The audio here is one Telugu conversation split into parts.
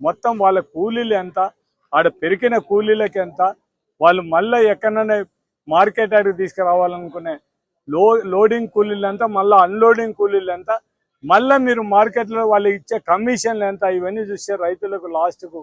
మొత్తం వాళ్ళ కూలీలు ఎంత? ఆడ పెరిగిన కూలీలకి ఎంత? వాళ్ళు మళ్ళీ ఎక్కడనే మార్కెట్ ఆడికి తీసుకురావాలనుకునే లో లోడింగ్ కూలీలు ఎంత? మళ్ళీ అన్లోడింగ్ కూలీలు ఎంత? మళ్ళీ మీరు మార్కెట్లో వాళ్ళు ఇచ్చే కమిషన్లు ఎంత? ఇవన్నీ చూస్తే రైతులకు లాస్ట్కు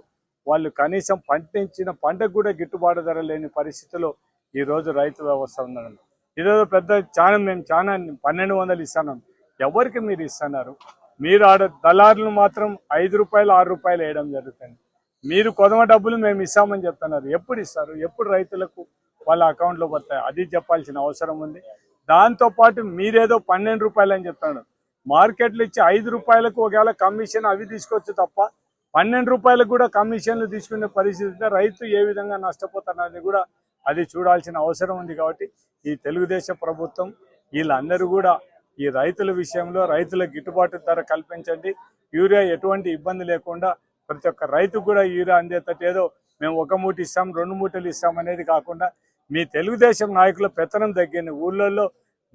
వాళ్ళు కనీసం పండించిన పంటకు కూడా గిట్టుబాటు ధర లేని పరిస్థితిలో ఈ రోజు రైతు వ్యవస్థ ఉందండి ఇదేదో పెద్ద చాలా మేము చాలా పన్నెండు వందలు ఇస్తాను ఎవరికి మీరు ఇస్తున్నారు? మీరు ఆడ దళారులు మాత్రం ఐదు రూపాయలు ఆరు రూపాయలు వేయడం జరుగుతుంది. మీరు కొదమ డబ్బులు మేము ఇస్తామని చెప్తున్నారు. ఎప్పుడు ఇస్తారు? ఎప్పుడు రైతులకు వాళ్ళ అకౌంట్లో పడతాయి? అది చెప్పాల్సిన అవసరం ఉంది. దాంతో పాటు మీరేదో పన్నెండు రూపాయలు అని చెప్తున్నాడు మార్కెట్లు ఇచ్చి ఐదు రూపాయలకు ఒకవేళ కమిషన్ అవి తీసుకోవచ్చు తప్ప పన్నెండు రూపాయలకు కూడా కమిషన్లు తీసుకునే పరిస్థితి రైతు ఏ విధంగా నష్టపోతున్నది కూడా అది చూడాల్సిన అవసరం ఉంది కాబట్టి ఈ తెలుగుదేశం ప్రభుత్వం వీళ్ళందరూ కూడా ఈ రైతుల విషయంలో రైతులకు గిట్టుబాటు ధర కల్పించండి. యూరియా ఎటువంటి ఇబ్బంది లేకుండా ప్రతి ఒక్క రైతుకు కూడా యూరియా అందేటట్టు ఏదో మేము ఒక మూట ఇస్తాం రెండు మూటలు ఇస్తాం అనేది కాకుండా మీ తెలుగుదేశం నాయకుల పెత్తనం తగ్గింది. ఊళ్ళల్లో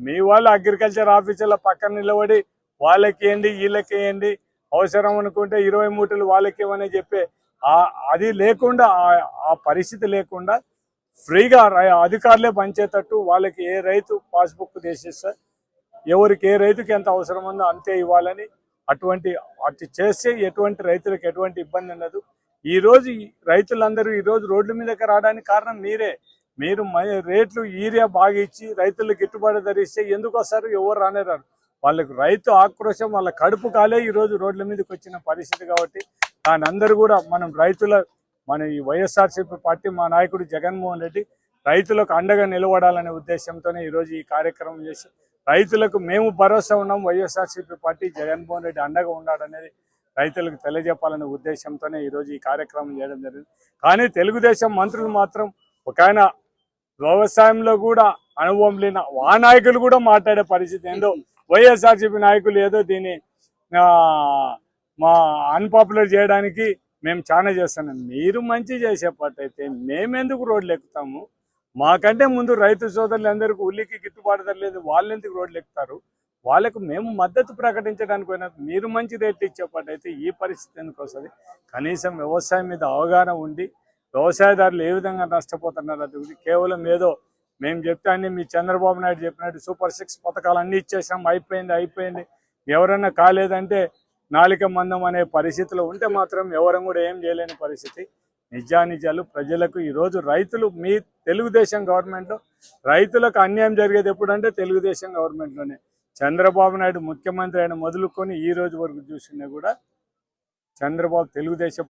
మీ వాళ్ళు అగ్రికల్చర్ ఆఫీసర్ల పక్కన నిలబడి వాళ్ళకి వీళ్ళకేయండి వీళ్ళకి అవసరం అనుకుంటే ఇరవై మూటలు వాళ్ళకి ఇవ్వని చెప్పి ఆ- అది లేకుండా ఆ- పరిస్థితి లేకుండా ఫ్రీగా రై- అధికారులే పనిచేటట్టు వాళ్ళకి ఏ రైతు పాస్బుక్ తీసేస్తే ఎవరికి ఏ రైతుకి ఎంత అవసరం ఉందో అంతే ఇవ్వాలని అటువంటి అటు చేస్తే ఎటువంటి రైతులకు ఎటువంటి ఇబ్బంది ఉండదు. ఈ రోజు ఈ రైతులందరూ ఈ రోజు రోడ్ల మీదకి రావడానికి కారణం మీరే. మీరు రేట్లు యూరియా బాగా ఇచ్చి రైతులకు గిట్టుబాటు ధరిస్తే ఎందుకు వస్తారు? ఎవరు రానేరారు. వాళ్ళకు రైతు ఆక్రోశం వాళ్ళ కడుపు కాలే ఈ రోజు రోడ్ల మీదకి వచ్చిన పరిస్థితి కాబట్టి దాని అందరూ కూడా మనం రైతుల మన ఈ వైఎస్ఆర్సీపీ పార్టీ మా నాయకుడు జగన్మోహన్ రెడ్డి రైతులకు అండగా నిలబడాలనే ఉద్దేశంతోనే ఈరోజు ఈ కార్యక్రమం చేసి రైతులకు మేము భరోసా ఉన్నాం. వైఎస్ఆర్సీపీ పార్టీ జగన్మోహన్ రెడ్డి అండగా ఉన్నాడనేది రైతులకు తెలియజెప్పాలనే ఉద్దేశంతోనే ఈరోజు ఈ కార్యక్రమం చేయడం జరిగింది. కానీ తెలుగుదేశం మంత్రులు మాత్రం ఒక ఆయన వ్యవసాయంలో కూడా అనుభవం లేని ఆ నాయకులు కూడా మాట్లాడే పరిస్థితి ఏందో వైఎస్ఆర్సీపీ నాయకులు ఏదో దీన్ని మా అన్పాపులర్ చేయడానికి మేము చాలా చేస్తున్నాం. మీరు మంచి చేసేపట్టయితే మేమెందుకు రోడ్లు ఎక్కుతాము మాకంటే ముందు రైతు సోదరులు అందరికీ ఉల్లికి గిట్టుబాటు ధర లేదు. వాళ్ళు ఎందుకు రోడ్లు ఎక్కుతారు? వాళ్ళకు మేము మద్దతు ప్రకటించడానికి పోయినా మీరు మంచి రేట్లు ఇచ్చేపట్టయితే ఈ పరిస్థితి ఎందుకు వస్తుంది? కనీసం వ్యవసాయం మీద అవగాహన ఉండి వ్యవసాయదారులు ఏ విధంగా నష్టపోతున్నారు అది కేవలం ఏదో మేము చెప్తే మీ చంద్రబాబు నాయుడు చెప్పినట్టు సూపర్ సిక్స్ పథకాలు అన్ని ఇచ్చేసాం అయిపోయింది అయిపోయింది. ఎవరన్నా కాలేదంటే నాలిక మందం అనే పరిస్థితిలో ఉంటే మాత్రం ఎవరం కూడా ఏం చేయలేని పరిస్థితి. నిజానిజాలు ప్రజలకు ఈరోజు రైతులు మీ తెలుగుదేశం గవర్నమెంట్లో రైతులకు అన్యాయం జరిగేది ఎప్పుడంటే తెలుగుదేశం గవర్నమెంట్లోనే. చంద్రబాబు నాయుడు ముఖ్యమంత్రి అయిన మొదలుకొని ఈ రోజు వరకు చూసినా కూడా చంద్రబాబు తెలుగుదేశం